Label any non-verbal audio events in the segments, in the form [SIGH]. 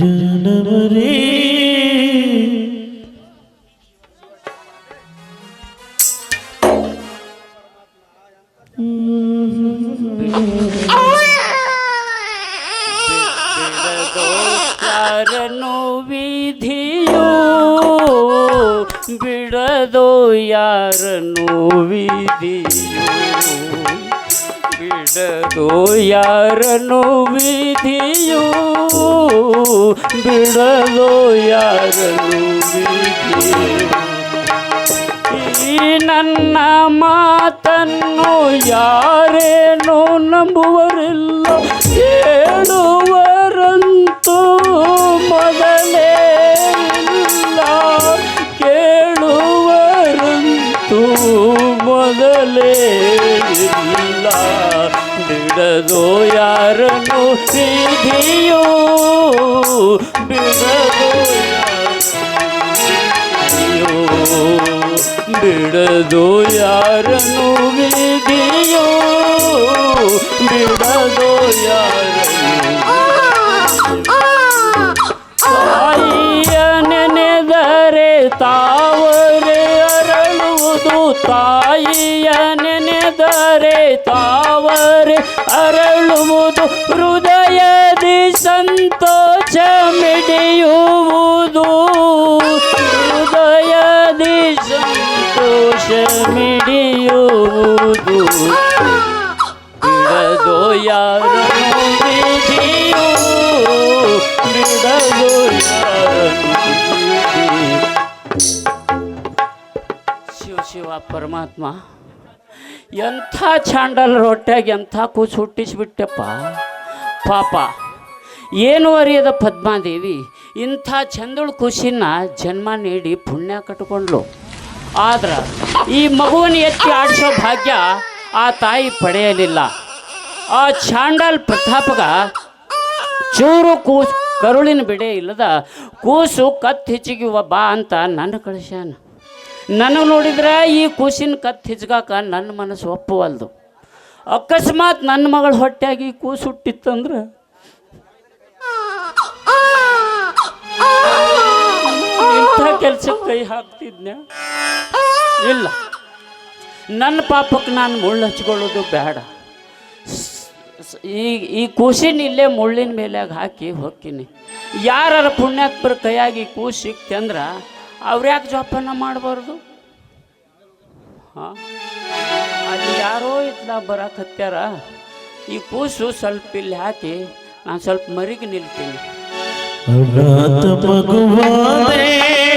ಜನವರಿ ಬಿಡದೋ ಯಾರನ್ನು ವಿಧಿಯೋ ಬಿಡದೋ ಯಾರನ್ನು ವಿಧಿಯೋ ಬಿಡದೋ ಯಾರನ್ನು ವಿಧಿಯೋ ಬಿಡದೋ ಯಾರನ್ನು ವಿಧಿಯೋ ಈ ನನ್ನ ಮಾತನ್ನು ಯಾರೇನೋ ನಂಬುವರಿಲ್ಲ ಕೇಳುವರಂತೂ ಮೊದಲೇ ಇಲ್ಲ ಕೇಳುವರಂತೂ ಮೊದಲೇ ಇಲ್ಲ ಬಿಡದೋ ಯಾರನ್ನು ವಿಧಿಯೋ ಬಿಡದು ಯಾರನು ವಿಧಿಯೋ? ಬಿಡದು ಯಾರನ್ನು ತಾಯಿಯ ತಾವರೆ ಅರಳುವುದು. ತಾಯಿಯ ನೆನೆದರೆ ತಾವರೆ ಅರಳುವುದು. ಹೃದಯದಿ ಸಂತೋಷ ಮಿಡಿಯುವುದು. ಮಿಡಿಯುವುದು. ಬಿಡದೋ ಯಾರನ್ನು ಬಿಡದೋ. ಶಿವ ಶಿವ ಪರಮಾತ್ಮ, ಎಂಥ ಚಾಂಡಲ್ ರೊಟ್ಟ್ಯಾಗ ಎಂಥ ಕೂಸು ಹುಟ್ಟಿಸ್ಬಿಟ್ಟೆಪ್ಪ. ಪಾಪ, ಏನು ಅರಿಯದ ಪದ್ಮಾದೇವಿ, ಇಂಥ ಚಂದಳು ಖುಷಿನ ಜನ್ಮ ನೀಡಿ ಪುಣ್ಯ ಕಟ್ಕೊಂಡ್ಲು. ಆದ್ರೆ ಈ ಮಗುವನ್ನು ಎತ್ತಿ ಆಡಿಸೋ ಭಾಗ್ಯ ಆ ತಾಯಿ ಪಡೆಯಲಿಲ್ಲ. ಆ ಚಾಂಡಲ್ ಪ್ರತಾಪಗ ಚೂರು ಕೂಸು, ಕರುಳಿನ ಬಿಡೆ ಇಲ್ಲದ ಕೂಸು ಕತ್ತು ಹೆಚ್ಚಿಗೆ ಬಾ ಅಂತ ನನ್ನ ಕಳಿಸ್ಯಾನ. ನನಗೆ ನೋಡಿದ್ರೆ ಈ ಕೂಸಿನ ಕತ್ತು ಹೆಚ್ಚಗಾಕ ನನ್ನ ಮನಸ್ಸು ಒಪ್ಪುವಲ್ದು. ಅಕಸ್ಮಾತ್ ನನ್ನ ಮಗಳ ಹೊಟ್ಟೆಯಾಗಿ ಕೂಸು ಹುಟ್ಟಿತ್ತಂದ್ರೆ ಕೆಲ್ಸಕ್ಕೆ ಕೈ ಹಾಕ್ತಿದ್ನ ಇಲ್ಲ. ನನ್ನ ಪಾಪಕ್ಕೆ ನಾನು ಮುಳ್ಳು ಹಚ್ಕೊಳ್ಳೋದು ಬೇಡ. ಈ ಈ ಕೂಸಿನ ಇಲ್ಲೇ ಮುಳ್ಳಿನ ಮೇಲೆ ಹಾಕಿ ಹೋಗ್ತೀನಿ ಯಾರ ಪುಣ್ಯಾತ್ಮರ ಕೈಯಾಗಿ ಕೂಸು ಸಿಕ್ತೆ ಅಂದ್ರೆ ಅವ್ರ್ಯಾಕೆ ಜೋಪಾನ ಮಾಡಬಾರ್ದು? ಹಾಂ? ಅಲ್ಲಿ ಯಾರೋ ಇತ್ಲ ಬರಕತ್ಯಾರ ಈ ಕೂಸು ಸ್ವಲ್ಪ ಇಲ್ಲಿ ಹಾಕಿ ನಾನು ಸ್ವಲ್ಪ ಮರಿಗೆ ನಿಲ್ತೀನಿ.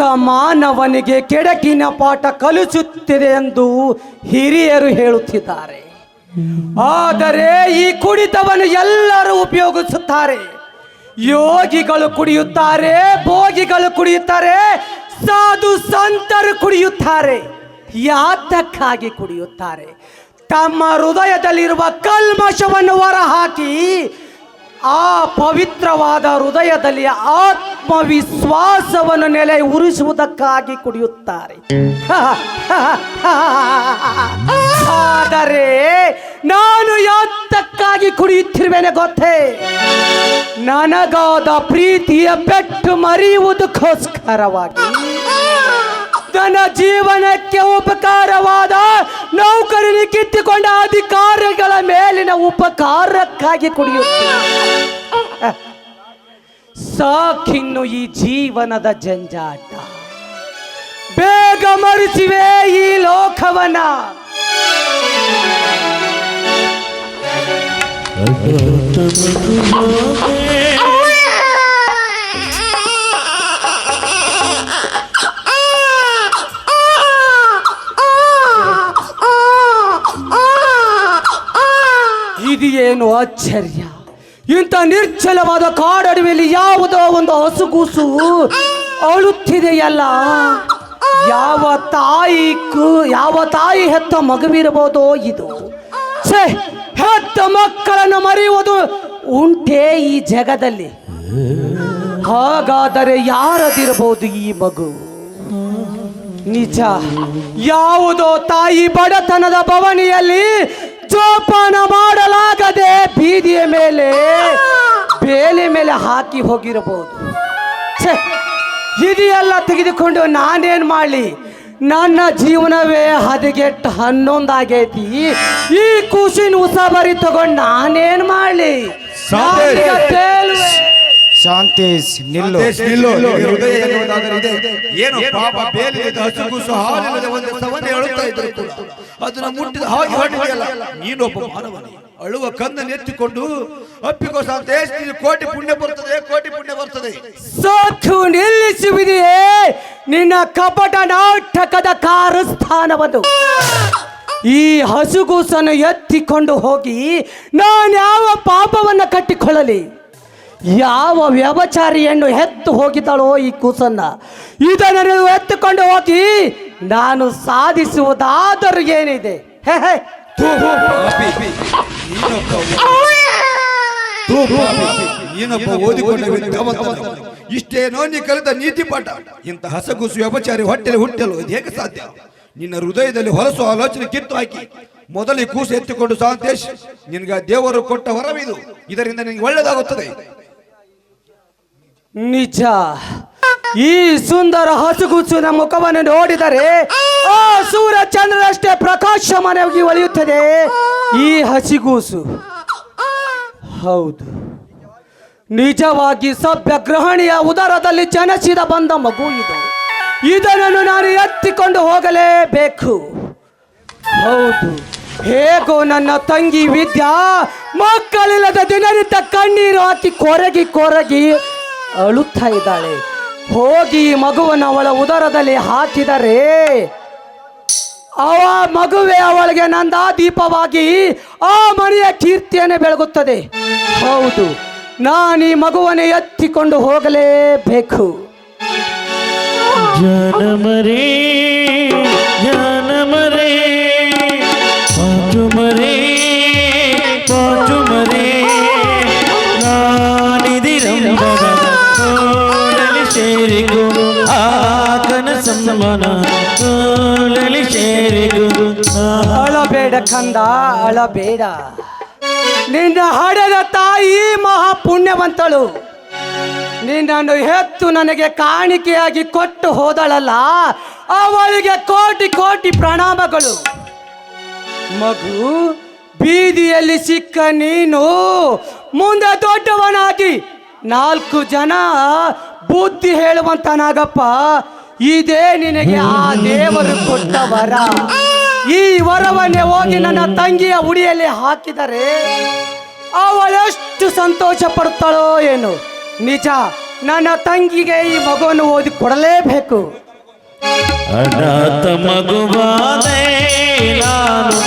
ಕುಡಿತ ಮಾನವನಿಗೆ ಕೆಡಕಿನ ಪಾಠ ಕಲಿಸುತ್ತಿದೆ ಎಂದು ಹಿರಿಯರು ಹೇಳುತ್ತಿದ್ದಾರೆ. ಆದರೆ ಈ ಕುಡಿತವನ್ನು ಎಲ್ಲರೂ ಉಪಯೋಗಿಸುತ್ತಾರೆ. ಯೋಗಿಗಳು ಕುಡಿಯುತ್ತಾರೆ, ಭೋಗಿಗಳು ಕುಡಿಯುತ್ತಾರೆ, ಸಾಧು ಸಂತರು ಕುಡಿಯುತ್ತಾರೆ, ಯಾತಕ್ಕಾಗಿ ಕುಡಿಯುತ್ತಾರೆ? ತಮ್ಮ ಹೃದಯದಲ್ಲಿರುವ ಕಲ್ಮಶವನ್ನು ಹೊರಹಾಕಿ ಆ ಪವಿತ್ರವಾದ ಹೃದಯದಲ್ಲಿ ಆತ್ಮವಿಶ್ವಾಸವನ್ನು ನೆಲೆ ಉರಿಸುವುದಕ್ಕಾಗಿ ಕುಡಿಯುತ್ತಾರೆ. ಆದರೆ ನಾನು ಯಾತಕ್ಕಾಗಿ ಕುಡಿಯುತ್ತಿರುವೆನೆ ಗೊತ್ತೇ? ನನಗಾದ ಪ್ರೀತಿಯ ಬೆಟ್ಟು ಮರೆಯುವುದಕ್ಕೋಸ್ಕರವಾಗಿ. ನನ್ನ ಜೀವನಕ್ಕೆ ಉಪಕಾರವಾದ ನೌಕರನಿ ಕಿತ್ತುಕೊಂಡ ಅಧಿಕಾರಿಗಳ ಮೇಲಿನ ಉಪಕಾರಕ್ಕಾಗಿ ಕುಡಿಯುತ್ತೆ ಸಾಕಿನ್ನು ಈ ಜೀವನದ ಜಂಜಾಟ. ಬೇಗ ಮರೆಸಿವೆ ಈ ಲೋಕವನ್ನ. ಇದೇನು ಆಶ್ಚರ್ಯ? ಇಂಥ ನಿರ್ಜಲವಾದ ಕಾಡಡವಿಯಲ್ಲಿ ಯಾವುದೋ ಒಂದು ಹಸುಗೂಸು ಅಳುತ್ತಿದೆಯಲ್ಲ? ಯಾವ ತಾಯಿ ಯಾವ ತಾಯಿ ಹೆತ್ತ ಮಗುವಿರಬಹುದೋ ಇದು? ಹೆತ್ತ ಮಕ್ಕಳನ್ನು ಮರೆಯುವುದು ಉಂಟೇ ಈ ಜಗದಲ್ಲಿ. ಹಾಗಾದರೆ ಯಾರದಿರಬಹುದು ಈ ಮಗು? ನಿಜ, ಯಾವುದೋ ತಾಯಿ ಬಡತನದ ಭವನಿಯಲ್ಲಿ ಜೋಪಾನ ಮಾಡಲಾಗದೆ ಬೀದಿಯ ಮೇಲೆ ಬೇಲೆ ಮೇಲೆ ಹಾಕಿ ಹೋಗಿರಬಹುದು. ಇದೆಯೆಲ್ಲ ತೆಗೆದುಕೊಂಡು ನಾನೇನ್ ಮಾಡಲಿ? ನನ್ನ ಜೀವನವೇ ಹದಿಗೆಟ್ಟು ಹನ್ನೊಂದಾಗೈತಿ. ಈ ಖುಷಿನ ಉಸಾಬರಿ ತಗೊಂಡು ನಾನೇನ್ ಮಾಡಲಿ? ಶಾಂತಿ ನಿಲ್ಲು. ಏನು ಪಾಪ ಬೇಲಿದ ಹಸುಗುಸು ಹಾಲಿಲ್ಲದೆ ಒಂದು ಸವನೆ ಅಳುತ್ತಾ ಇದ್ದರು ಕೂಡ. ಅದನ್ನ ಮುಟ್ಟಿದ ಹಾಗೆ ಹೊರಟಿದೆಯಲ್ಲ ನೀನೊಬ್ಬ ಮಾನವನೇ. ಅಳುವ ಕಂದನ್ನು ಎತ್ತಿಕೊಂಡು ಅಪ್ಪಿಕೋ ಸಂತೇಶ ನೀನು ಕೋಟಿ ಪುಣ್ಯ ಬರ್ತದೆ ಕೋಟಿ ಪುಣ್ಯ ಬರ್ತದೆ. ಸಾಕು ನಿಲ್ಲಿಸುವಿದೆಯೇ ನಿನ್ನ ಕಪಟ ನಾಟಕದ ಕಾರಸ್ಥಾನವನ್ನು. ಈ ಹಸುಗೂಸನ್ನು ಎತ್ತಿಕೊಂಡು ಹೋಗಿ ನಾನು ಯಾವ ಪಾಪವನ್ನು ಕಟ್ಟಿಕೊಳ್ಳಲಿ? ಯಾವ ವ್ಯವಚಾರಿಯನ್ನು ಹೆತ್ತು ಹೋಗಿದ್ದಾಳೋ ಈ ಕೂಸನ್ನ? ಇದನ್ನು ನೀವು ಎತ್ತುಕೊಂಡು ಹೋಗಿ ನಾನು ಸಾಧಿಸುವುದಾದರೂ ಏನಿದೆ? ಹೇ ಹೇ. ಥೂ, ಪಾಪಿ. ನೀನೊಬ್ಬ ಥೂ, ಪಾಪಿ. ನೀನೊಬ್ಬ ಓದಿಕೊಂಡ ಇಷ್ಟೇನೋ ನೀ ಕಲಿತ ನೀತಿ ಪಾಠ. ಇಂಥ ಹಸಗುಸು ವ್ಯಭಚಾರಿ ಹೊಟ್ಟೆಲಿ ಹುಟ್ಟಲು ಇದು ಹೇಗೆ ಸಾಧ್ಯ? ನಿನ್ನ ಹೃದಯದಲ್ಲಿ ಹೊಲಸು ಆಲೋಚನೆ ಕಿತ್ತು ಹಾಕಿ ಮೊದಲಿಗೆ ಕೂಸು ಎತ್ತಿಕೊಂಡು ಸಾಂತೇಶ್ ನಿನ್ಗ ದೇವರು ಕೊಟ್ಟ ವರವಿದು ಇದರಿಂದ ನಿನಗೆ ಒಳ್ಳೆಯದಾಗುತ್ತದೆ. ನಿಜ. ಈ ಸುಂದರ ಹಸುಗುಸುನ ಮುಖವನ್ನು ನೋಡಿದರೆ ಆ ಸೂರ್ಯ ಚಂದ್ರರಷ್ಟೇ ಪ್ರಕಾಶಮಾನವಾಗಿ ಒಳೆಯುತ್ತದೆ. ಈ ಹಸಿಗೂಸು. ಹೌದು. ನಿಜವಾಗಿ ಸಭ್ಯ ಗೃಹಣಿಯ ಉದರದಲ್ಲಿ ಜನಸಿದ ಬಂದ ಮಗು ಇದು. ಇದನ್ನು ನಾನು ಎತ್ತಿಕೊಂಡು ಹೋಗಲೇಬೇಕು. ಹೌದು. ಹೇಗೋ ನನ್ನ ತಂಗಿ ವಿದ್ಯಾ, ಮಕ್ಕಳಿಲ್ಲದ ದಿನನಿತ್ಯ ಕಣ್ಣೀರು ಹಾಕಿ ಕೊರಗಿ ಕೊರಗಿ ಅಳುತ್ತಾ ಇದ್ದಾಳೆ. ಹೋಗಿ ಮಗುವನ್ನು ಅವಳ ಉದರದಲ್ಲಿ ಹಾಕಿದರೆ ಅವ ಮಗುವೆ ಅವಳಿಗೆ ನಂದ ದೀಪವಾಗಿ ಆ ಮನೆಯ ಕೀರ್ತಿಯನ್ನು ಬೆಳಗುತ್ತದೆ. ಹೌದು, ನಾನು ಈ ಮಗುವನ್ನು ಎತ್ತಿಕೊಂಡು ಹೋಗಲೇಬೇಕು. ಜನಮರೇ ಕಂದ ಅಳಬೇಡ. ನಿನ್ನ ಹಡೆದ ತಾಯಿ ಮಹಾ ಪುಣ್ಯವಂತಳು ನಿನ್ನನ್ನು ಹೆತ್ತು ನನಗೆ ಕಾಣಿಕೆಯಾಗಿ ಕೊಟ್ಟು ಹೋದಳಲ್ಲ. ಅವಳಿಗೆ ಕೋಟಿ ಕೋಟಿ ಪ್ರಣಾಮಗಳು. ಮಗು, ಬೀದಿಯಲ್ಲಿ ಸಿಕ್ಕ ನೀನು ಮುಂದೆ ದೊಡ್ಡವನಾಗಿ ನಾಲ್ಕು ಜನ ಬುದ್ಧಿ ಹೇಳುವಂತನಾಗಪ್ಪ. ಇದೇ ನಿನಗೆ ಆ ದೇವರು ಕೊಟ್ಟ ವರ ಈ ವರವನ್ನೇ ಹೋಗಿ ನನ್ನ ತಂಗಿಯ ಉಡಿಯಲ್ಲಿ ಹಾಕಿದರೆ ಅವಳೆಷ್ಟು ಸಂತೋಷ ಪಡ್ತಾಳೋ ಏನು? ನಿಜ, ನನ್ನ ತಂಗಿಗೆ ಈ ಮಗುವನ್ನು ಓದಿ ಕೊಡಲೇಬೇಕು. ಅನಾಥ ಮಗುವಾದೆ ನಾನು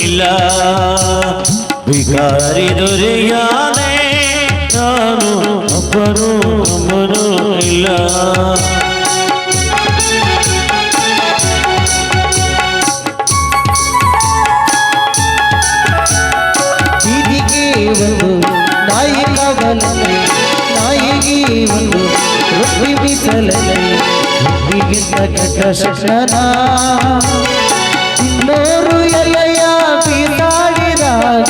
ಇಲ್ಲ. ವಿಕಾರಿ ನಾನು ಇಲ್ಲ. ರೊಟ್ಟಿಗಿಂತ ಕೆಟ್ಟ ಶಿಕ್ಷಣ ಇನ್ನೋರು ಎಲೆಯ ಬೀಸಾಡಿದಾಗ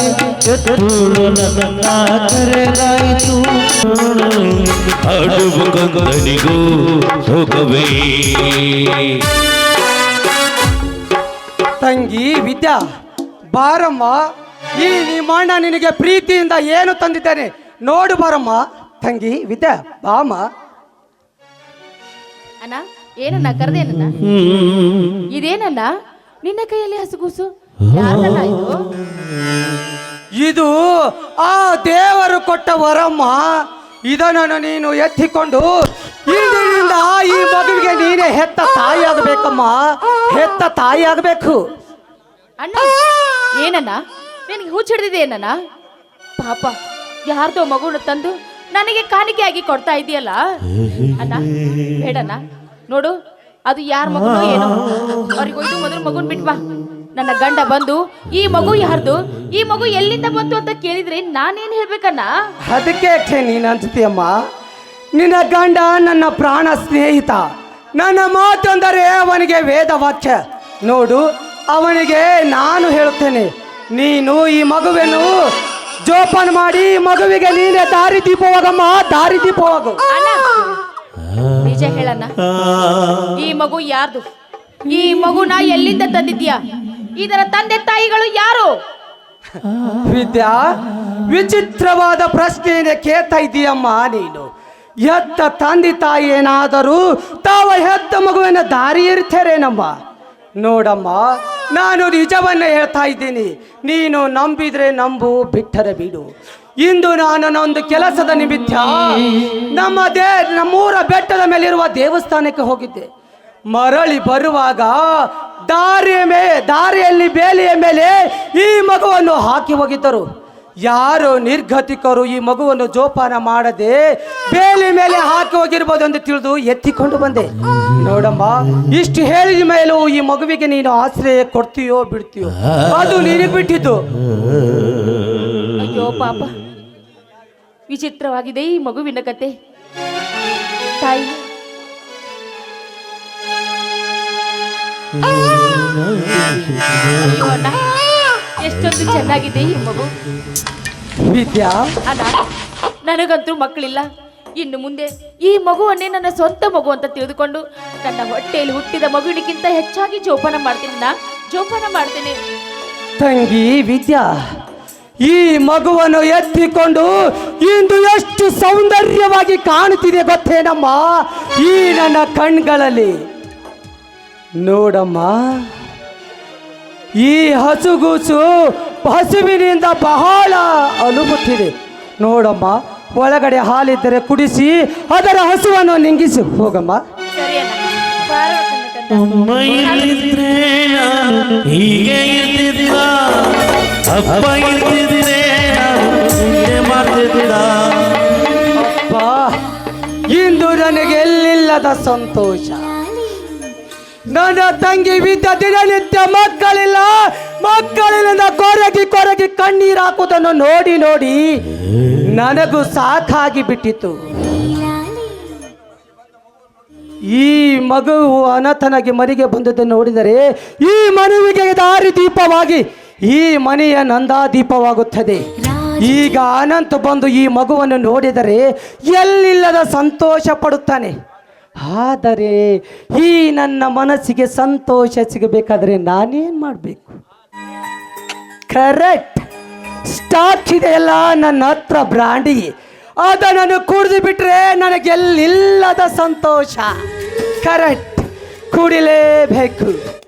ತುಳು ನನ್ನ ಕರೆದಾಯಿತು ಅಡುಗು ಕಂದನಿಗೂ ಹೋಗವೇ ತಂಗಿ ವಿದ್ಯಾ ಬಾರಮ್ಮ ಈ ನಿಮ್ಮಣ್ಣ ನಿನಗೆ ಪ್ರೀತಿಯಿಂದ ಏನು ತಂದಿದ್ದೇನೆ? ನೋಡು ಬಾರಮ್ಮ. ತಂಗಿ ವಿದ್ಯಾ ಬಾಮ್ಮ. ಅಣ್ಣ ಏನಣ್ಣ ಕರೆದೇನಣ್ಣ? ಇದೇನಣ್ಣ? ನಿನ್ನ ಕೈಯಲ್ಲಿ ಹಸುಗೂಸು? ಇದು? ಇದು ಆ ದೇವರು ಕೊಟ್ಟ ವರಮ್ಮ. ಇದನ್ನು ನೀನು ಎತ್ತಿಕೊಂಡು ಇಂದಿನಿಂದ ಈ ಮಗುವಿಗೆ ನೀನೇ ಹೆತ್ತ ತಾಯಿ ಆಗಬೇಕಮ್ಮ. ಹೆತ್ತ ತಾಯಿ ಆಗಬೇಕು. ಅಣ್ಣ ಏನಣ್ಣ? ನಿನಗೆ ಹುಚ್ಚ ಹಿಡ್ದಿದೆ ಏನಣ್ಣ? ಪಾಪ ಯಾರ್ದೋ ಮಗುನ ತಂದು ನನಗೆ ಕಾಣಿಕೆಯಾಗಿ ಕೊಡ್ತಾ ಇದೆಯಲ್ಲ? ಅಣ್ಣ ನೋಡು, ಅದು ಯಾರ ಮಗನೋ ಏನು. ಅವ್ರಿಗೆ ಹೋಯ್ತು, ಮೊದಲು ಮಗುನ್ ಬಿಟ್ ಬಾ. ನನ್ನ ಗಂಡ ಬಂದು, ಈ ಮಗು ಯಾರ್ದು? ಈ ಮಗು ಎಲ್ಲಿಂದ ಬಂತು ಅಂತ ಕೇಳಿದ್ರೆ ನಾನೇನ್ ಹೇಳ್ಬೇಕನ್ನ ಅದಕ್ಕೆ ನೀನ್ ನೀನು ಅಂತೀಯಮ್ಮ ನಿನ್ನ ಗಂಡ ನನ್ನ ಪ್ರಾಣ ಸ್ನೇಹಿತ. ನನ್ನ ಮಾತೊಂದರೆ ಅವನಿಗೆ ವೇದ ವಾಕ್ಯ ನೋಡು, ಅವನಿಗೆ ನಾನು ಹೇಳುತ್ತೇನೆ. ನೀನು ಈ ಮಗುವನ್ನು ಜೋಪಾನ ಮಾಡಿ ಮಗುವಿಗೆ ನೀನೆ ದಾರಿ ದೀಪವಾಗಮ್ಮ ದಾರಿ ದೀಪವಾಗು. ಅಣ್ಣ ನಿಜ ಹೇಳಣ್ಣ. ಈ ಮಗು ಯಾರ್ದು? ಈ ಮಗುನ ಎಲ್ಲಿಂದ ತಂದಿದ್ಯಾ ಇದರ ತಂದೆ ತಾಯಿಗಳು ಯಾರು? ವಿದ್ಯಾ ವಿಚಿತ್ರವಾದ ಪ್ರಶ್ನೆಯನ್ನು ಕೇಳ್ತಾ ಇದೀಯಮ್ಮ ನೀನು. ಎತ್ತ ತಂದೆ ತಾಯಿ ಏನಾದರೂ ತಾವ ಹೆತ್ತ ಮಗುವಿನ ದಾರಿ ಇರ್ತೇರೇನಮ್ಮ ನೋಡಮ್ಮ ನಾನು ನಿಜವನ್ನ ಹೇಳ್ತಾ ಇದ್ದೀನಿ. ನೀನು ನಂಬಿದ್ರೆ ನಂಬು, ಬಿಟ್ಟರೆ ಬಿಡು. ಇಂದು ನಾನು ನನ್ನೊಂದು ಕೆಲಸದ ನಿಮಿತ್ತ ನಮ್ಮ ದೇ, ನಮ್ಮೂರ ಬೆಟ್ಟದ ಮೇಲಿರುವ ದೇವಸ್ಥಾನಕ್ಕೆ ಹೋಗಿದ್ದೆ. ಮರಳಿ ಬರುವಾಗ ದಾರಿಯ ಮೇ, ದಾರಿಯಲ್ಲಿ ಬೇಲಿಯ ಮೇಲೆ ಈ ಮಗುವನ್ನು ಹಾಕಿ ಹೋಗಿದ್ದರು. ಯಾರು ನಿರ್ಗತಿಕರು ಈ ಮಗುವನ್ನು ಜೋಪಾನ ಮಾಡದೆ ಬೇಲಿ ಮೇಲೆ ಹಾಕಿ ಹೋಗಿರ್ಬೋದು ಎಂದು ತಿಳಿದು ಎತ್ತಿಕೊಂಡು ಬಂದೆ. ನೋಡಮ್ಮ ಇಷ್ಟು ಹೇಳಿದ ಮೇಲೂ ಈ ಮಗುವಿಗೆ ನೀನು ಆಶ್ರಯ ಕೊಡ್ತೀಯೋ ಬಿಡ್ತೀಯೋ? ಅದು ನಿನಗೆ ಬಿಟ್ಟಿದ್ದು. ಅಯ್ಯೋ ಪಾಪ ವಿಚಿತ್ರವಾಗಿದೆ ಈ ಮಗುವಿನ ಕತೆ. ತಾಯಿ. ಅಣ್ಣ, ಎಷ್ಟೊಂದು ಚೆನ್ನಾಗಿದೆ ಈ ಮಗು. ವಿದ್ಯಾ? ಅಣ್ಣ ನನಗಂತೂ ಮಕ್ಕಳಿಲ್ಲ. ಇನ್ನು ಮುಂದೆ ಈ ಮಗುವನ್ನೇ ನನ್ನ ಸ್ವಂತ ಮಗು ಅಂತ ತಿಳಿದುಕೊಂಡು ನನ್ನ ಹೊಟ್ಟೆಯಲ್ಲಿ ಹುಟ್ಟಿದ ಮಗುವಿನಕ್ಕಿಂತ ಹೆಚ್ಚಾಗಿ ಜೋಪಾನ ಮಾಡ್ತೀನಿ ನಾ ಜೋಪಾನ ಮಾಡ್ತೀನಿ. ತಂಗಿ ವಿದ್ಯಾ ಈ ಮಗುವನ್ನು ಎತ್ತಿಕೊಂಡು ಇಂದು ಎಷ್ಟು ಸೌಂದರ್ಯವಾಗಿ ಕಾಣುತ್ತಿದೆ ಗೊತ್ತೇನಮ್ಮ ಈ ನನ್ನ ಕಣ್ಗಳಲ್ಲಿ. ನೋಡಮ್ಮ. ಈ ಹಸುಗೂಸು ಹಸುವಿನಿಂದ ಬಹಳ ಅನುಭೂತಿದೆ ನೋಡಮ್ಮ ಒಳಗಡೆ ಹಾಲಿದ್ದರೆ ಕುಡಿಸಿ ಅದರ ಹಸುವನ್ನು ನಿಂಗಿಸಿ. ಹೋಗಮ್ಮ. ಇಂದು ನನಗೆ ಎಲ್ಲಿಲ್ಲದ ಸಂತೋಷ. ನನ್ನ ತಂಗಿ ವಿದ್ಯ ದಿನನಿತ್ಯ ಮಕ್ಕಳಿಲ್ಲ. ಮಕ್ಕಳಿಂದ ಕೊರಗಿ ಕೊರಗಿ ಕಣ್ಣೀರು ಹಾಕುವುದನ್ನು ನೋಡಿ ನೋಡಿ ನನಗೂ ಸಾಕಾಗಿ ಬಿಟ್ಟಿತು ಈ ಮಗು ಅನಾಥನಾಗಿ ಮನೆಗೆ ಬಂದದ್ದು ನೋಡಿದರೆ ಈ ಮನುವಿಗೆ ದಾರಿ ದೀಪವಾಗಿ ಈ ಮನೆಯ ನಂದಾದೀಪವಾಗುತ್ತದೆ ಈಗ ಅನಂತ ಬಂದು ಈ ಮಗುವನ್ನು ನೋಡಿದರೆ ಎಲ್ಲಿಲ್ಲದ ಸಂತೋಷ ಪಡುತ್ತಾನೆ. ಆದರೆ ಈ ನನ್ನ ಮನಸ್ಸಿಗೆ ಸಂತೋಷ ಸಿಗಬೇಕಾದ್ರೆ ನಾನೇನು ಮಾಡಬೇಕು? ಕರೆಕ್ಟ್ ಸ್ಟಾಕ್ ಇದೆಯಲ್ಲ ನನ್ನ ಹತ್ರ ಬ್ರಾಂಡಿ ಅದನ್ನು ಕುಡಿದು ಬಿಟ್ರೆ ನನಗೆಲ್ಲಿಲ್ಲದ ಸಂತೋಷ? ಕರೆಕ್ಟ್ ಕುಡಿಲೇಬೇಕು.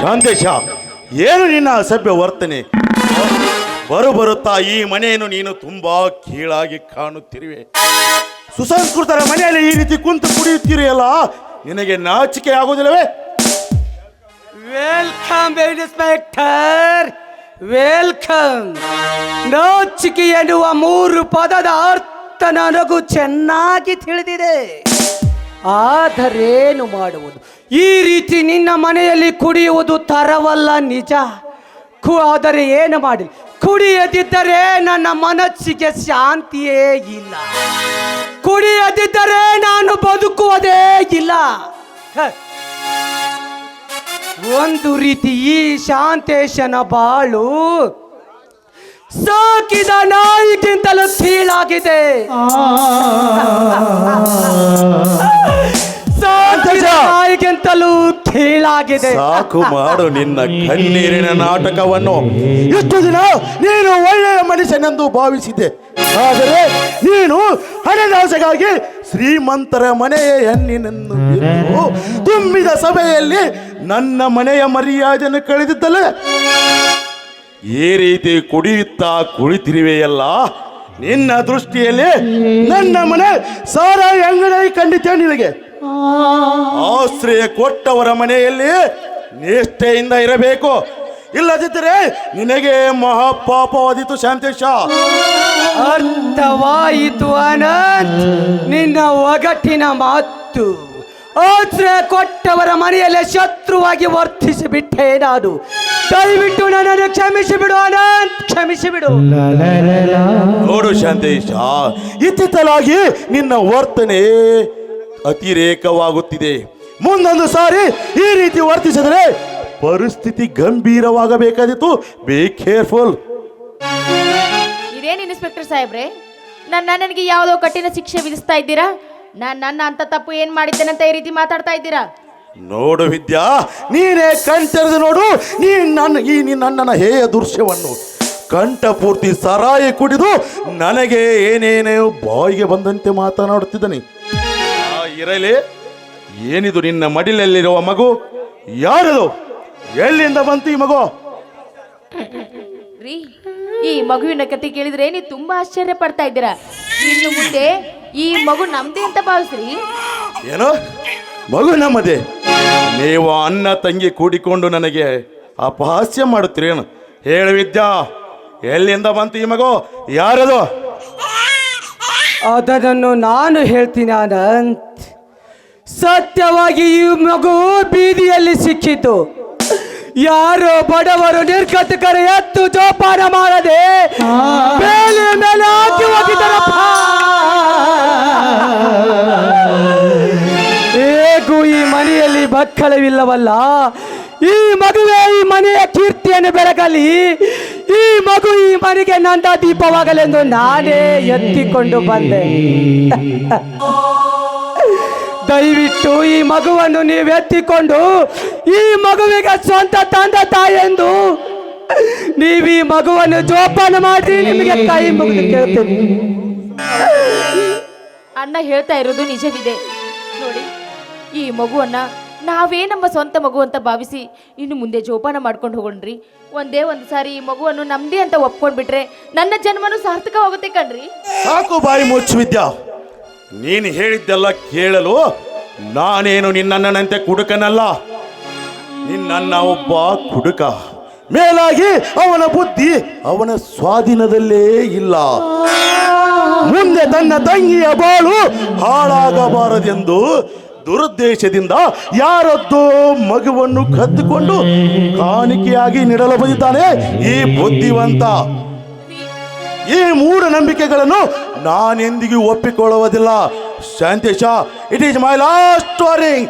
ಶಾಂತೇಶ ಏನು ನಿನ್ನ ಅಸಭ್ಯ ವರ್ತನೆ? ಬರು ಬರುತ್ತಾ ಈ ಮನೆಯನ್ನು ನೀನು ತುಂಬಾ ಕೀಳಾಗಿ ಕಾಣುತ್ತಿರುವೆ. ಸುಸಂಸ್ಕೃತರ ಮನೆಯಲ್ಲಿ ಈ ರೀತಿ ಕುಂತು ಕುಡಿಯುತ್ತೀರಿಯಲ್ಲ? ನಿನಗೆ ನಾಚಿಕೆ ಆಗುವುದಿಲ್ಲವೇ? Welcome inspector welcome. ನಾಚಿಕೆ ಎನ್ನುವ ಮೂರು ಪದದ ಅರ್ಥ ನನಗೂ ಚೆನ್ನಾಗಿ ತಿಳಿದಿದೆ. ಆದರೇನು ಮಾಡುವುದು? ಈ ರೀತಿ ನಿನ್ನ ಮನೆಯಲ್ಲಿ ಕುಡಿಯುವುದು ತರವಲ್ಲ ನಿಜ? ಕು ಆದರೆ ಏನು ಮಾಡಿ ಕುಡಿಯದಿದ್ದರೆ ನನ್ನ ಮನಸ್ಸಿಗೆ ಶಾಂತಿಯೇ ಇಲ್ಲ. ಕುಡಿಯದಿದ್ದರೆ ನಾನು ಬದುಕುವುದೇ ಇಲ್ಲ. ಒಂದು ರೀತಿ ಈ ಶಾಂತೇಶನ ಬಾಳು ಸಾಕಿದ ನಾಯಿಗಿಂತಲೂ ಕೀಳಾಗಿದೆ. ಕೀಳಾಗಿದೆ ಸಾಕು ಮಾಡು ನಿನ್ನ ಕಣ್ಣೀರಿನ ನಾಟಕವನ್ನು. ಇಷ್ಟು ದಿನ ನೀನು ಒಳ್ಳೆಯ ಮನುಷ್ಯನೆಂದು ಭಾವಿಸಿದೆ. ಆದರೆ ನೀನು ಹಣದಾಸೆಗಾಗಿ ಶ್ರೀಮಂತರ ಮನೆಯ ಹೆಣ್ಣಿನನ್ನು ಬಿಟ್ಟು ತುಂಬಿದ ಸಭೆಯಲ್ಲಿ ನನ್ನ ಮನೆಯ ಮರ್ಯಾದೆಯನ್ನು ಕಳೆದಿದ್ದಲ್ಲ? ಈ ರೀತಿ ಕುಡಿಯುತ್ತಾ ಕುಳಿತಿರುವೆಯಲ್ಲ ನಿನ್ನ ದೃಷ್ಟಿಯಲ್ಲಿ ನನ್ನ ಮನೆ ಸಾರಾಯಿ ಅಂಗಡಿ ಕಂಡಿದ್ದೆ ನಿನಗೆ? ಆಶ್ರಯ ಕೊಟ್ಟವರ ಮನೆಯಲ್ಲಿ ನಿಷ್ಠೆಯಿಂದ ಇರಬೇಕು. ಇಲ್ಲದಿದ್ದರೆ ನಿನಗೆ ಮಹಾಪಾಪವಾದಿತು ಶಾಂತೇಶ. ಅರ್ಥವಾಯಿತು ಅನಂತ್ ನಿನ್ನ ಒಗಟಿನ ಮಾತು. ಆಶ್ರಯ ಕೊಟ್ಟವರ ಮನೆಯಲ್ಲೇ ಶತ್ರುವಾಗಿ ವರ್ತಿಸಿ ಬಿಟ್ಟೆ ನಾನು ದಯವಿಟ್ಟು ನನ್ನನ್ನು ಕ್ಷಮಿಸಿ ಬಿಡು ಅನಂತ್ ಕ್ಷಮಿಸಿ ಬಿಡು. ನೋಡು ಶಾಂತೇಶ ಇತ್ತಿತ್ತಲಾಗಿ ನಿನ್ನ ವರ್ತನೆ ಅತಿರೇಕವಾಗುತ್ತಿದೆ. ಮುಂದೊಂದು ಸಾರಿ ಈ ರೀತಿ ವರ್ತಿಸಿದರೆ ಪರಿಸ್ಥಿತಿ ಗಂಭೀರವಾಗಬೇಕಾದಿತ್ತು ಬಿ ಕೇರ್ಫುಲ್ ಇದೇನು ಇನ್ಸ್ಪೆಕ್ಟರ್ ಸಾಹೇಬ್ರೆ? ನನ್ನ ನನಗೆ ಯಾವುದೋ ಕಠಿಣ ಶಿಕ್ಷೆ ವಿಧಿಸ್ತಾ ಇದ್ದೀರಾ? ನಾನು ನನ್ನ ಅಂತ ತಪ್ಪು ಏನು ಅಂತ ಈ ರೀತಿ ಮಾತಾಡ್ತಾ ಇದ್ದೀರಾ? ನೋಡು ವಿದ್ಯಾ ನೀನೇ ಕಣ್ತೆರೆದು ನೋಡು. ನೀ ನನ್ನ ಈ ನೀ ನನ್ನನ ಹೇಯ ದೃಶ್ಯವನ್ನು. ಕಂಠ ಪೂರ್ತಿ ಸರಾಯಿ ಕುಡಿದು ನನಗೆ ಏನೇನೇ ಬಾಯಿಗೆ ಬಂದಂತೆ ಮಾತನಾಡುತ್ತಿದ್ದಾನೆ. ಇರಲಿ. ಏನಿದು ನಿನ್ನ ಮಡಿಲಲ್ಲಿರುವ ಮಗು? ಯಾರದು? ಎಲ್ಲಿಂದ ಬಂತು ಈ ಮಗು? ರೀ ಈ ಮಗುವಿನ ಕತೆ ಕೇಳಿದ್ರೆ ನೀವು ತುಂಬಾ ಆಶ್ಚರ್ಯ ಪಡ್ತಾ ಇದ್ದೀರಾ. ಇನ್ನು ಮುಂದೆ ಈ ಮಗು ನಮ್ದೇ ಅಂತ ಭಾವಿಸ್ರಿ. ಏನು? ಮಗು ನಮ್ಮದೇ. ನೀವು ಅನ್ನ ತಂಗಿ ಕೂಡಿಕೊಂಡು ನನಗೆ ಅಪಹಾಸ್ಯ ಮಾಡುತ್ತೀರೇನು? ಹೇಳು ವಿದ್ಯಾ ಎಲ್ಲಿಂದ ಬಂತು ಈ ಮಗು? ಯಾರದು? ಅದನ್ನು ನಾನು ಹೇಳ್ತೀನಿ ಅನಂತ್ ಸತ್ಯವಾಗಿ ಈ ಮಗು ಬೀದಿಯಲ್ಲಿ ಸಿಕ್ಕಿತು. ಯಾರು ಬಡವರು ನಿರ್ಗತಕರು ಎತ್ತು ಜೋಪಾನ ಮಾಡದೆ ಮೇಲೆ ಮೇಲೆ ಹಾಕಿ ಹೋಗಿದ್ದಾರಪ್ಪ ಹೇಗೂ ಈ ಮನೆಯಲ್ಲಿ ಬಕ್ಕಳವಿಲ್ಲವಲ್ಲ. ಈ ಮಗುವೆ ಈ ಮನೆಯ ಕೀರ್ತಿಯನ್ನು ಬೆಳಗಲಿ ಈ ಮಗು ಈ ಮನೆಗೆ ನಂದ ದೀಪವಾಗಲೆಂದು ನಾನೇ ಎತ್ತಿಕೊಂಡು ಬಂದೆ. [LAUGHS] ದಯವಿಟ್ಟು ಈ ಮಗುವನ್ನು ನೀವು ಎತ್ತಿಕೊಂಡು ಈ ಮಗುವಿಗೆ ಸ್ವಂತ ತಂದೆ ತಾಯೆಂದು ನೀವು ಈ ಮಗುವನ್ನು ಜೋಪಾನ ಮಾಡಿ ನಿಮಗೆ ಕೈ ಮುಗಿದು ಕೇಳ್ತೀನಿ. ಅಣ್ಣ ಹೇಳ್ತಾ ಇರೋದು ನಿಜವಿದೆ. ನೋಡಿ ಈ ಮಗುವನ್ನ ನಾವೇ ನಮ್ಮ ಸ್ವಂತ ಮಗು ಅಂತ ಭಾವಿಸಿ ಇನ್ನು ಮುಂದೆ ಜೋಪಾನ ಮಾಡ್ಕೊಂಡು ಹೋಗೋಣ್ರಿ. ಒಂದೇ ಒಂದು ಸಾರಿ ಈ ಮಗುವನ್ನು ನಮ್ದೇ ಅಂತ ಒಪ್ಕೊಂಡ್ಬಿಟ್ರೆ ನನ್ನ ಜನ್ಮನು ಸಾರ್ಥಕವಾಗುತ್ತೆ ಕಣ್ರಿ. ಸಾಕು ಬಾಯಿ ಮುಚ್ಚು ವಿದ್ಯಾ. ನೀನು ಹೇಳಿದ್ದೆಲ್ಲ ಕೇಳಲು ನಾನೇನು ನಿನ್ನಣ್ಣನಂತೆ ಕುಡುಕನಲ್ಲ? ನಿನ್ನ ಒಬ್ಬ ಕುಡುಕ. ಮೇಲಾಗಿ ಅವನ ಬುದ್ಧಿ ಅವನ ಸ್ವಾಧೀನದಲ್ಲೇ ಇಲ್ಲ. ಮುಂದೆ ತನ್ನ ತಂಗಿಯ ಬಾಳು ಹಾಳಾಗಬಾರದೆಂದು ದುರುದ್ದೇಶದಿಂದ ಯಾರದ್ದೋ ಮಗುವನ್ನು ಕದ್ದುಕೊಂಡು ಕಾಣಿಕೆಯಾಗಿ ನೀಡಲು ಬಂದಿದ್ದಾನೆ ಈ ಬುದ್ಧಿವಂತ. ಈ ಮೂಢನಂಬಿಕೆಗಳನ್ನು ನಾನೆಂದಿಗೂ ಒಪ್ಪಿಕೊಳ್ಳುವುದಿಲ್ಲ. Shantesha it is my last warning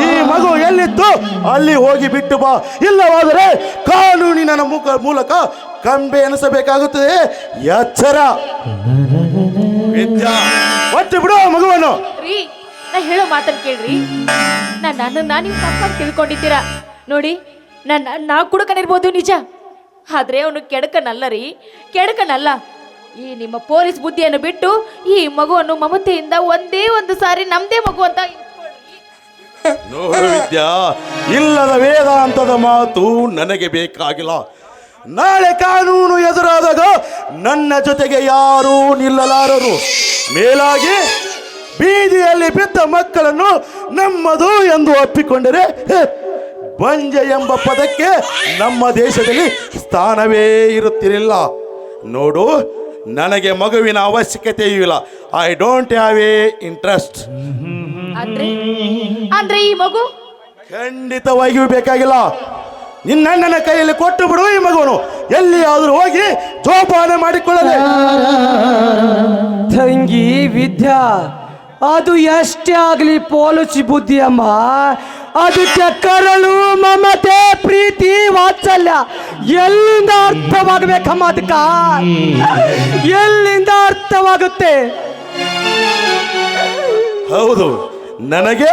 ಈ ಮಗು ಎಲ್ಲಿತ್ತು? ಅಲ್ಲಿ ಹೋಗಿ ಬಿಟ್ಟು ಬಾ. ಇಲ್ಲವಾದರೆ ಕಾನೂನಿನ ಮುಖ ಮೂಲಕ ಕಂಬೆ ಎನಿಸಬೇಕಾಗುತ್ತದೆ. ಎಚ್ಚರ. ವಿದ್ಯಾ. ಒಟ್ಟು ಬಿಡು ಮಗುವನ್ನು. ರೀ ನಾ ಹೇಳೋ ಮಾತನ್ನು ಕೇಳ್ರಿ. ನಾನು ನನ್ನನ್ನು ನೀವು ತಪ್ಪಾಗಿ ತಿಳ್ಕೊಂಡಿದ್ದೀರಾ? ನೋಡಿ ನನ್ನ ನಾ ಕುಡುಕನಿರ್ಬೋದು ನಿಜ. ಆದರೆ ಅವನು ಕೆಡಕನಲ್ಲ ರೀ. ಕೆಡಕನಲ್ಲ. ಈ ನಿಮ್ಮ ಪೊಲೀಸ್ ಬುದ್ಧಿಯನ್ನು ಬಿಟ್ಟು ಈ ಮಗುವನ್ನು ಮಮತೆಯಿಂದ ಒಂದೇ ಒಂದು ಸಾರಿ ನಮ್ದೇ ಮಗು ಅಂತ ಇಲ್ಲದ ವೇದಾಂತದ ಮಾತು ನನಗೆ ಬೇಕಾಗಿಲ್ಲ. ನಾಳೆ ಕಾನೂನು ಎದುರಾದಾಗ ನನ್ನ ಜೊತೆಗೆ ಯಾರೂ ನಿಲ್ಲಲಾರರು. ಮೇಲಾಗಿ ಬೀದಿಯಲ್ಲಿ ಬಿದ್ದ ಮಕ್ಕಳನ್ನು ನಮ್ಮದು ಎಂದು ಒಪ್ಪಿಕೊಂಡರೆ ಬಂಜೆ ಎಂಬ ಪದಕ್ಕೆ ನಮ್ಮ ದೇಶದಲ್ಲಿ ಸ್ಥಾನವೇ ಇರುತ್ತಿರಲಿಲ್ಲ. ನೋಡು ನನಗೆ ಮಗುವಿನ ಅವಶ್ಯಕತೆಯೂ ಇಲ್ಲ. I don't have a interest ಅಂದ್ರೆ ಅಂದ್ರೆ ಈ ಮಗು? ಖಂಡಿತವಾಗಿಯೂ ಬೇಕಾಗಿಲ್ಲ. ನಿನ್ನಣ್ಣನ ಕೈಯಲ್ಲಿ ಕೊಟ್ಟು ಬಿಡು ಈ ಮಗುವನು. ಎಲ್ಲಿಯಾದರೂ ಹೋಗಿ ಜೋಪಾನ ಮಾಡಿಕೊಳ್ಳಲಿ. ತಂಗಿ ವಿದ್ಯಾ ಅದು ಎಷ್ಟೇ ಆಗಲಿ ಪೋಲಿಸಿ ಬುದ್ಧಿ ಅಮ್ಮ ಅದಕ್ಕೆ ಕರಳು ಮಮತೆ ಪ್ರೀತಿ ವಾತ್ಸಲ್ಯ ಎಲ್ಲಿಂದ ಅರ್ಥವಾಗಬೇಕಮ್ಮ ಅದಕ್ಕ? ಎಲ್ಲಿಂದ ಅರ್ಥವಾಗುತ್ತೆ? ಹೌದು ನನಗೆ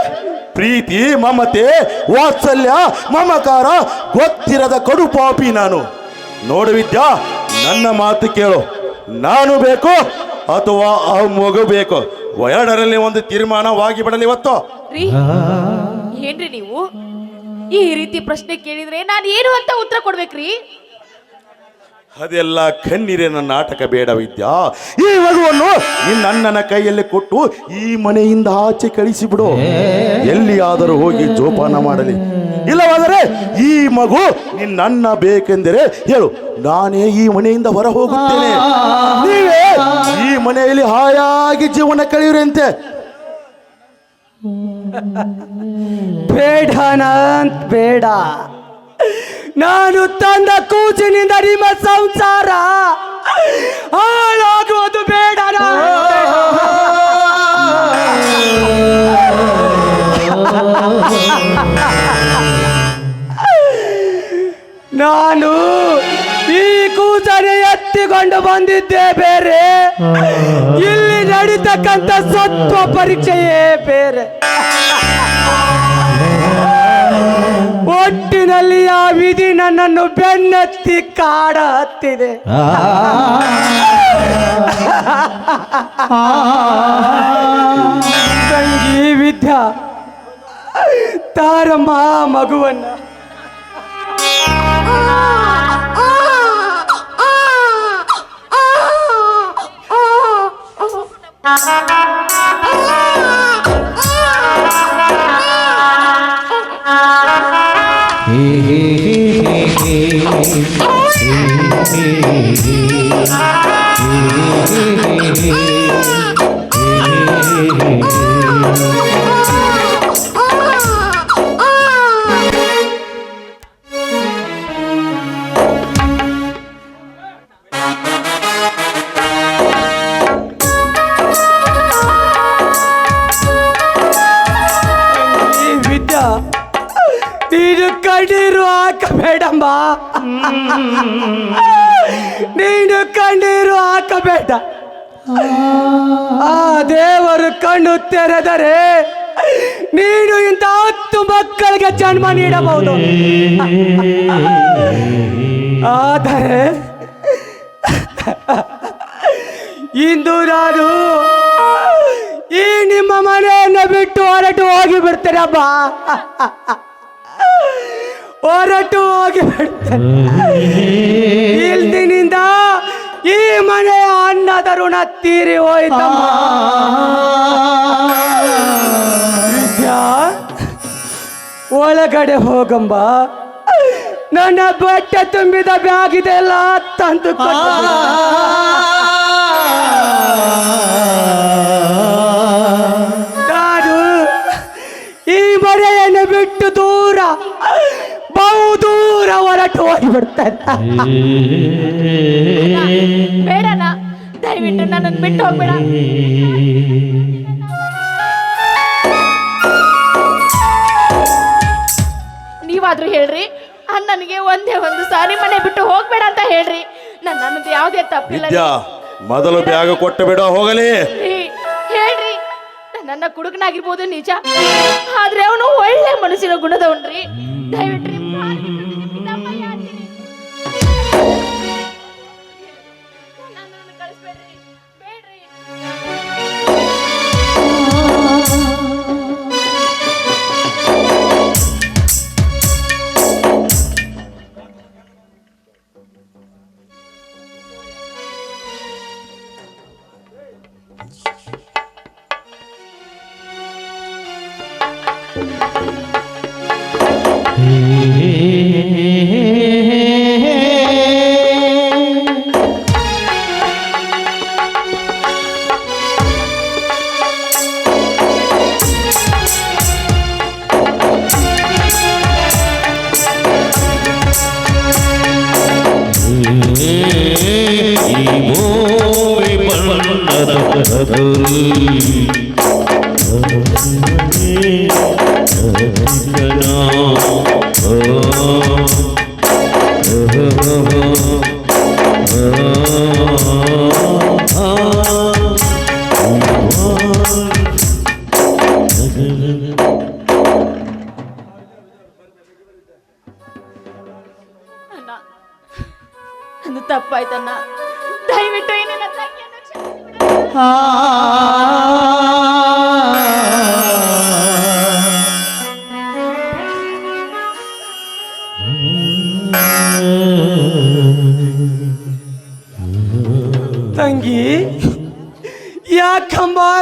ಪ್ರೀತಿ ಮಮತೆ ವಾತ್ಸಲ್ಯ ಮಮಕಾರ ಗೊತ್ತಿರದ ಕಡು ಪಾಪಿ ನಾನು. ನೋಡು ವಿದ್ಯಾ ನನ್ನ ಮಾತು ಕೇಳು. ನಾನು ಬೇಕು ಅಥವಾ ಆ ಮಗು ಬೇಕು? ಎರಡರಲ್ಲಿ ಒಂದು ತೀರ್ಮಾನವಾಗಿ ಬಿಡಲಿ ಇವತ್ತು ಏನ್ರಿ ನೀವು? ಈ ರೀತಿ ಪ್ರಶ್ನೆ ಕೇಳಿದ್ರೆ ನಾನು ಏನು ಅಂತ ಉತ್ತರ ಕೊಡ್ಬೇಕ್ರಿ? ಅದೆಲ್ಲ ಕಣ್ಣೀರಿನ ನಾಟಕ ಬೇಡ ವಿದ್ಯಾ. ಈ ಮಗುವನ್ನು ನಿನ್ನ ಅಣ್ಣನ ಕೈಯಲ್ಲಿ ಕೊಟ್ಟು ಈ ಮನೆಯಿಂದ ಆಚೆ ಕಳಿಸಿಬಿಡು ಎಲ್ಲಿಯಾದರೂ ಹೋಗಿ ಜೋಪಾನ ಮಾಡಲಿ. ಇಲ್ಲವಾದರೆ ಈ ಮಗು ನಿನ್ನ ಬೇಕೆಂದರೆ ಹೇಳು, ನಾನೇ ಈ ಮನೆಯಿಂದ ಹೊರ ಹೋಗುತ್ತೇನೆ. ನೀವೇ ಈ ಮನೆಯಲ್ಲಿ ಹಾಯಾಗಿ ಜೀವನ ಕಳೆಯುವಂತೆ ಬೇಡ ನಂತ ಬೇಡ. ನಾನು ತಂದ ಕೂಚಿನಿಂದ ನಿಮ್ಮ ಸಂಸಾರ ಹಾಳಾಗುವುದು ಬೇಡ ನಾನು. ಈ ಕೂಸನೆ ಎತ್ತಿಕೊಂಡು ಬಂದಿದ್ದೆ ಬೇರೆ. ಇಲ್ಲಿ ನಡೀತಕ್ಕಂಥ ಸತ್ವ ಪರೀಕ್ಷೆಯೇ ಬೇರೆ. ಒಟ್ಟಿನಲ್ಲಿ ಆ ವಿಧಿ ನನ್ನನ್ನು ಬೆನ್ನತ್ತಿ ಕಾಡ ಹತ್ತಿದೆ ತಂಗಿ ವಿದ್ಯಾ, ತಾರಮ್ಮ ಆ ಮಗುವನ್ನ ಈ ಜನ್ಮ ನೀಡಬಹುದು ಆದರೆ ಇಂದು ನಾನು ಈ ನಿಮ್ಮ ಮನೆಯನ್ನು ಬಿಟ್ಟು ಹೊರಟು ಹೋಗಿ ಬಿಡ್ತೇನಮ್ಮ ಹೊರಟು ಹೋಗಿ ಬಿಡ್ತೇನೆ ಇಲ್ದಿನಿಂದ ಈ ಮನೆಯ ಅನ್ನದ ಋಣ ತೀರಿ ಹೋಯ್ತಮ್ಮ. ಒಳಗಡೆ ಹೋಗಂಬ. ನನ್ನ ಬಟ್ಟೆ ತುಂಬಿದ ಬ್ಯಾಗ್ ಇದೆಲ್ಲ ತಂದು ನಾನು ಈ ಮನೆಯನ್ನು ಬಿಟ್ಟು ದೂರ ಬಹು ದೂರ ಹೊರಟು ಹೋಗಿ ಬಿಡ್ತಾ ದಯವಿಟ್ಟು ನನ್ನನ್ನು ಬಿಟ್ಟು ಹೋಗ್ಬೇಡ. ನೀವಾದ್ರೂ ಹೇಳ್ರಿ? ಅಣ್ಣನಿಗೆ ಒಂದೇ ಒಂದು ಸಾರಿ ಮನೆ ಬಿಟ್ಟು ಹೋಗ್ಬೇಡ ಅಂತ ಹೇಳ್ರಿ. ನನ್ನ ನನ್ನದು ಯಾವ್ದೇ ತಪ್ಪಿಲ್ಲ ವಿದ್ಯಾ ಮೊದಲು ಬ್ಯಾಗ ಕೊಟ್ಟು ಬಿಡೋ ಹೋಗಲಿ. ರೀ, ಹೇಳ್ರಿ. ನನ್ನ ಕುಡುಕನಾಗಿರ್ಬೋದು ನಿಜ. ಆದ್ರೆ ಅವನು ಒಳ್ಳೆ ಮನಸ್ಸಿನ ಗುಣದವನ್ರಿ. ದಯವಿಟ್ಟು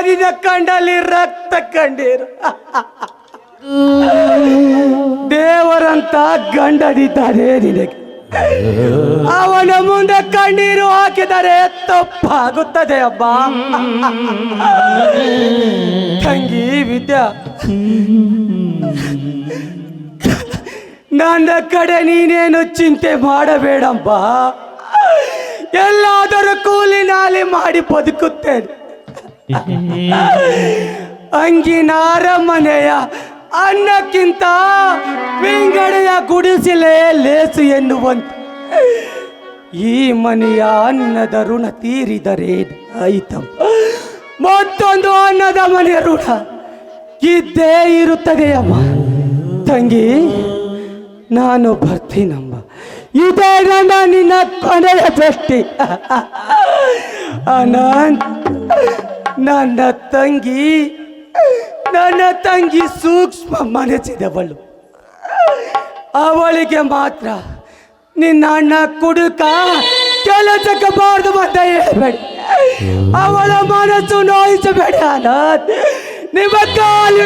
ನಿನ್ನ ಕಂಡಲ್ಲಿ ರಕ್ತ ಕಂಡೀರು. ದೇವರಂತ ಗಂಡನಿದ್ದಾನೆ ನಿನಗೆ. ಅವನ ಮುಂದೆ ಕಣ್ಣೀರು ಹಾಕಿದರೆ ತಪ್ಪಾಗುತ್ತದೆ ಅಬ್ಬ. ತಂಗಿ ವಿದ್ಯಾ. ನನ್ನ ಕಡೆ ನೀನೇನು ಚಿಂತೆ ಮಾಡಬೇಡಮ್ಮ ಎಲ್ಲಾದರೂ ಕೂಲಿನಾಲಿ ಮಾಡಿ ಬದುಕುತ್ತೇನೆ. ಅಂಗಿನಾರ ಮನೆಯ ಅನ್ನಕ್ಕಿಂತ ವಿಂಗಡೆಯ ಗುಡಿಸಿಲೆ ಲೇಸು ಎನ್ನುವಂತ. ಈ ಮನೆಯ ಅನ್ನದ ಋಣ ತೀರಿದರೆ ಆಯಿತಮ್ಮ. ಮತ್ತೊಂದು ಅನ್ನದ ಮನೆಯ ಋಣ ಇದ್ದೇ ಇರುತ್ತದೆ ಅಮ್ಮ. ತಂಗಿ, ನಾನು ಬರ್ತೀನಮ್ಮ. ಇದೇ ನನ್ನ ನಿನ್ನ ಕೊನೆಯ ದೃಷ್ಟಿ ಅನಂತ್. ನನ್ನ ತಂಗಿ ನನ್ನ ತಂಗಿ ಸೂಕ್ಷ್ಮ ಮನಸ್ಸಿದವಳು. ಅವಳಿಗೆ ಮಾತ್ರ ನಿನ್ನ ಅಣ್ಣ ಕುಡುಕ ಕೆಲಸಕ್ಕೆ ಬಾರ್ದು ಅಂತ ಹೇಳಬೇಡಿ. ಅವಳ ಮನಸ್ಸು ನೋಯಿಸಬೇಡಿ ಅನಾಥ್. ನಿಮ್ಮ ಕಾಲು